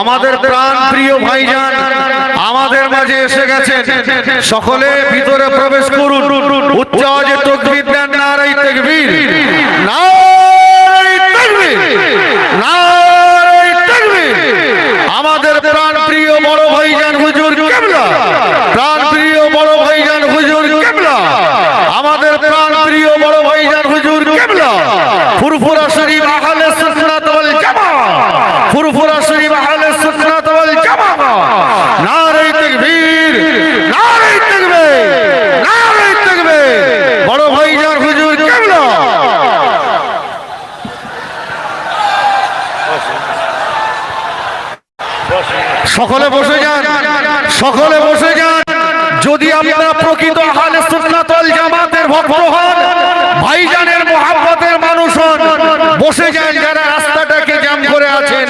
আমাদের প্রাণ প্রিয় ভাইজান আমাদের মাঝে এসে গেছেন। সকলে ভিতরে প্রবেশ করুন। উচ্চ যে তকবীর দেন নারাই তাকবীর। নারাই তাকবীর নারাই তাকবীর আমাদের প্রাণ প্রিয় বড় ভাইজান হুজুর কেবলা প্রাণ প্রিয় বড় ভাইজান হুজুর কেবলা আমাদের প্রাণ প্রিয় বড় ভাইজান হুজুর কেবলা ফুরফুরা শরীফ আহলে সুন্নাত ওয়াল জামা ফুরফুরা শরীফ আহলে সুন্নাত ওয়াল জামা নারে তাকবীর নারে তাকবীর নারে তাকবীর বড় ভাইজান হুজুর কেবলা সকলে বসে যান, সকলে বসে যান। যদি আপনারা প্রকৃত আহলে সুন্নাত ওয়াল জামাতের ভক্ত হন ভাইজানের মোহাব্বতের মানুষ হন, বসে যান যারা রাস্তাটাকে জ্যাম করে আছেন।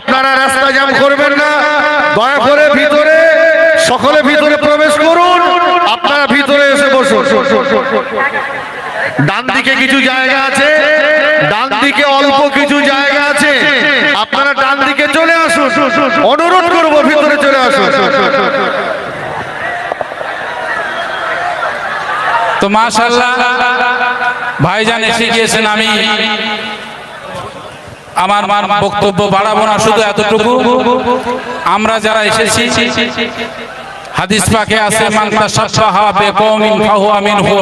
আপনারা রাস্তা জ্যাম করবেন না। দয়া করে ভিতরে, সকলে ভিতরে প্রবেশ করুন। আপনারা ভিতরে এসে বসুন। ডান দিকে কিছু জায়গা আছে ডান দিকে অল্প কিছু জায়গা আছে আপনারা ডান দিকে চলে আসুন অনুরোধ করব ভিতরে চলে আসুন তো মাশাল্লাহ ভাইজান এসে গিয়েছেন আমি। আমার মার বক্তব্য বাড়াবো না শুধু এতটুকু। আমরা যারা এসেছি হাদিস পাকে আছে মানতা সাফাহা বিকওমিন ফাহুয়া মিনহু।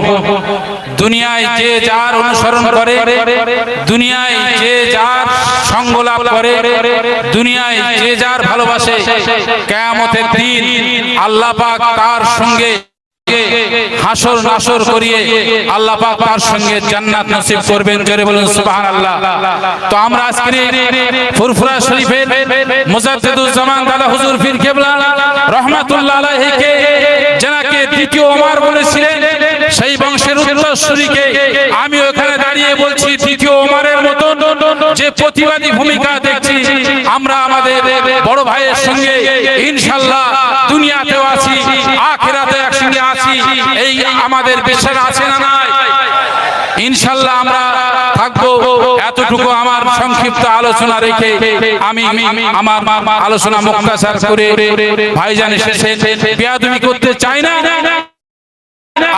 দুনিয়ায় যে যার অনুসরণ করে, দুনিয়ায় যে যার সঙ্গ লাভ করে, দুনিয়ায় যে যার ভালোবাসে, কিয়ামতের দিন আল্লাহ পাক তার সঙ্গে হাসর নাসর করিয়ে আল্লাহ পাক তার সঙ্গে জান্নাত নসিব করবেন, জোরে বলুন, সুবহানাল্লাহ। তো আমরা আজকে ফুরফুরা শরীফের মুজাদ্দিদুজ জামান দাদা হুজুর পীর কেবলা রহমাতুল্লাহ আলাইহিকে যাকে দ্বিতীয় ওমর বলেছিলেন, সেই বংশের উত্তরসূরিকে আমি ওখানে দাঁড়িয়ে বলছি, দ্বিতীয় ওমরের মতো যে প্রতিবাদী ভূমিকা দেখছি, আমরা আমাদের বড় ভাইয়ের সঙ্গে ইনশাল্লাহ দুনিয়াতেও আছি আখিরাতে একসঙ্গে আছি। এই আমাদের বেশার আছে না নাই? ইনশাল্লাহ আমরা থাকব। এতটুকু আমার সংক্ষিপ্ত আলোচনা রেখে আমি আমার আলোচনা মুক্তাসার করে ভাইজান এসেছে বিয়াদুমি করতে চাই না।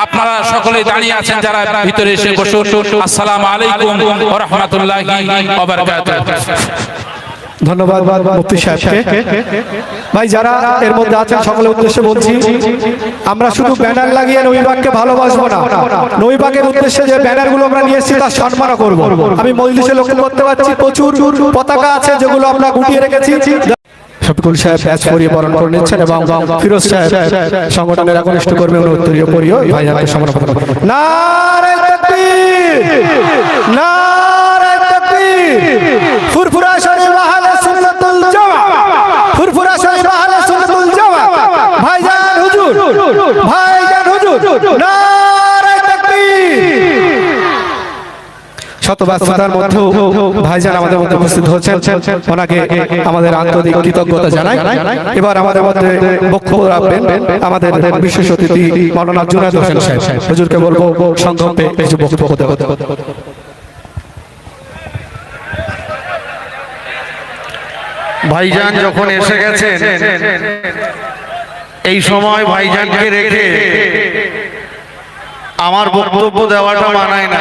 আপনারা সকলে দাঁড়িয়ে আছেন যারা ভিতরে এসে বসুন। আসসালামু আলাইকুম ধন্যবাদ ভাই, যারা এর মধ্যে আছেন, সকলের উদ্দেশ্যে বলছি, আমরা শুধু ব্যানার লাগিয়ে নবীবাগকে ভালোবাসবো না। উদ্দেশ্যে যে ব্যানারগুলো আমরা নিয়ে এসেছি, তার সম্মানও করব। আমি মজলিসে লক্ষ্য করতে পারছি, প্রচুর পতাকা আছে যেগুলো আমরা গুটিয়ে রেখেছি। শফিকুল সাহেব ব্যাচ পরিয়ে বরণ করে নিচ্ছেন এবং ফিরোজ সাহেব সংগঠনের একনিষ্ঠ কর্মী উত্তরীয় পরিয়ে ভাইজানকে প্রদান করবেন নারে তাকবীর! নারে তাকবীর! ফুরফুরা শরীফ আহলে সুন্নাতুল জামা ফুরফুরা শরীফ আহলে সুন্নাতুল জামা ভাইজান হুজুর! ভাইজান হুজুর! নারে তাকবীর! ভাইজান আমাদের মধ্যে উপস্থিত হচ্ছেন। ওনাকে আমাদের আন্তরিক কৃতজ্ঞতা জানাই। এবার আমাদের মধ্যে রাখবেন আমাদের বিশেষ অতিথি হোসেন সাহেব। বলব, সংক্ষেপে কিছু বক্তব্য হতে হতে ভাইজান যখন এসে গেছেন, এই সময় ভাইজানকে রেখে আমার বক্তব্য দেওয়াটা মানায় না।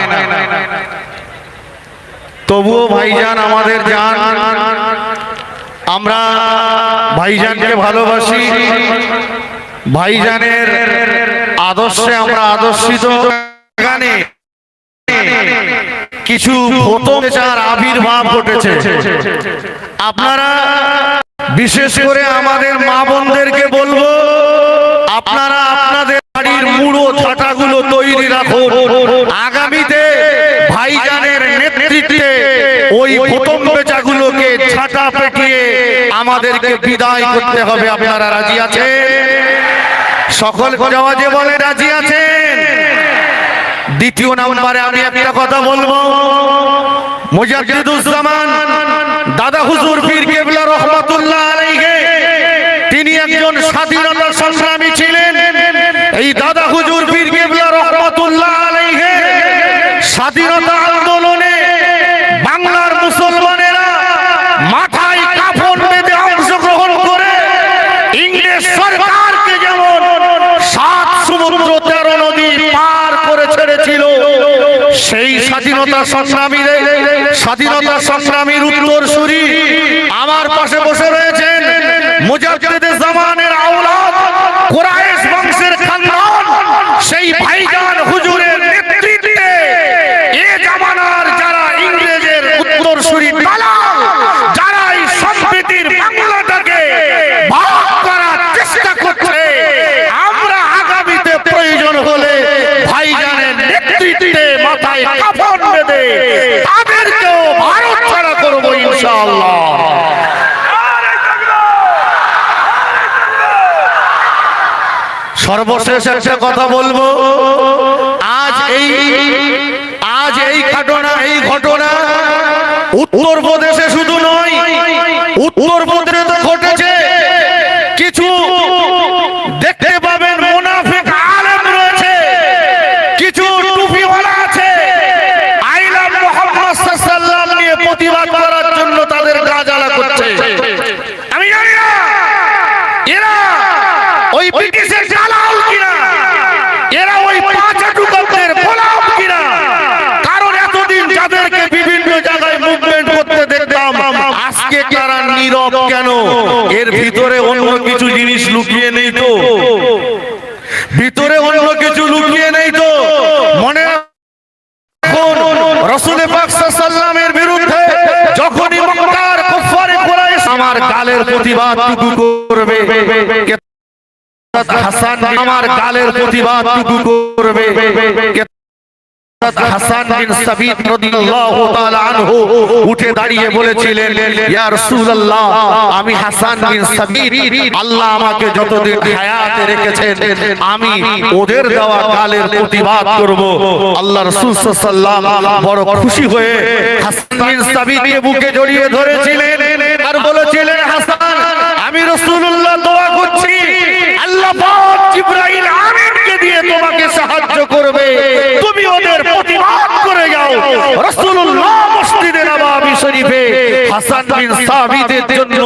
তবুও ভাইজান আমাদের জান। আমরা ভাইজানকে ভালোবাসি। ভাইজানের আদর্শে আমরা আদর্শিত। কিছু আবির্ভাব ঘটেছে। আপনারা বিশেষ করে আমাদের মা বোনদেরকে বলব, আপনারা আপনাদের বাড়ির মুড়ো ছাটাগুলো তৈরি রাখুন। আমাদেরকে বিদায় করতে হবে আপনারা রাজি আছেন? সকল জবাজে বলে রাজি আছে দ্বিতীয় নাম্বারে আমি একটা কথা বলব। মুজাহিদুজ্জামান দাদা হুজুর পীর কেবলা রহমাতুল্লাহ আলাইহি তিনি একজন স্বাধীনতা সংগ্রামী ছিলেন এই দাদা হুজুর পীর কেবলা রহমাতুল্লাহ আলাইহি স্বাধীনতা আন্দোলনে বাংলার মুসলমানেরা মাথায় কাফন বেঁধে অংশগ্রহণ সেই স্বাধীনতা সংগ্রামীদের স্বাধীনতা সংগ্রামীর উত্তর সর্বশেষ একটা কথা বলব। আজ এই আজ এই ঘটনা এই ঘটনা উত্তরপ্রদেশে শুধু নয়, উত্তরপ্রদেশে তো তারা নীরব কেন? এর ভিতরে অন্য কিছু জিনিস লুকিয়ে নেই তো। ভিতরে অন্য কিছু লুকিয়ে নেই তো। মনে রসুল সাল্লামের বিরুদ্ধে যখনই আমার গালের প্রতিবাদ করবে। আমার গালের প্রতিবাদ করবে। বড় খুশি হয়ে হাসান বুকে জড়িয়ে ধরেছিলেন আর বলেছিলেন, হাসান, আমি রাসূলুল্লাহ দোয়া করছি, আল্লাহ দিয়ে তোমাকে সাহায্য করবে তুমি ওদের প্রতিবাদ করে যাও রাসূলুল্লাহ মসজিদে নববী শরীফে হাসান বিন সাবিতের জন্য